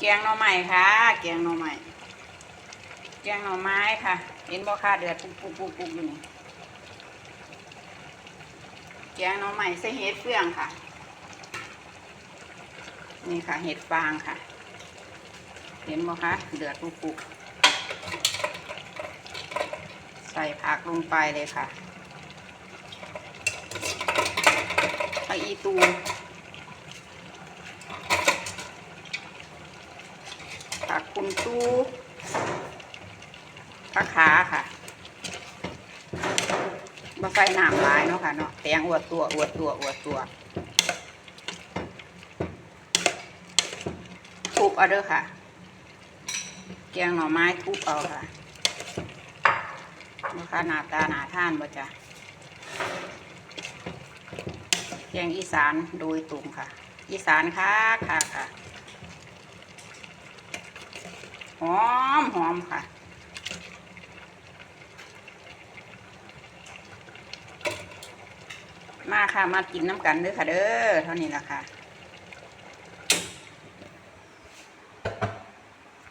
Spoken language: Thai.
แกงหน่อไม้ค่ะ แกงหน่อไม้แกงหน่อไม้ค่ะ เห็นบ่ค่ะเดือดปุกปุกปุกปุกอยู่นี่แกงหน่อไม้ใส่เห็ดเฟืองค่ะ นี่ค่ะเห็ดฟางค่ะ เห็นบ่คะเดือดปุกปุกใส่ผักลงไปเลยค่ะผักอีตู ผักคุณตู้ผักขาค่ะมาใส่น้ำลายเนาะค่ะเนาะแตงอวดตัวอวดตัวอวดตัวทุบเอาเด้อค่ะ แกงหน่อไม้ทุบเอาค่ะมาค่ะหนาตาหนาท่านบ่จ้ะแกงอีสานโดยตรงค่ะ อีสานค่ะค่ะค่ะ หอมหอมค่ะมาค่ะมากินน้ำกันเด้อค่ะเด้อเท่านี้ละค่ะ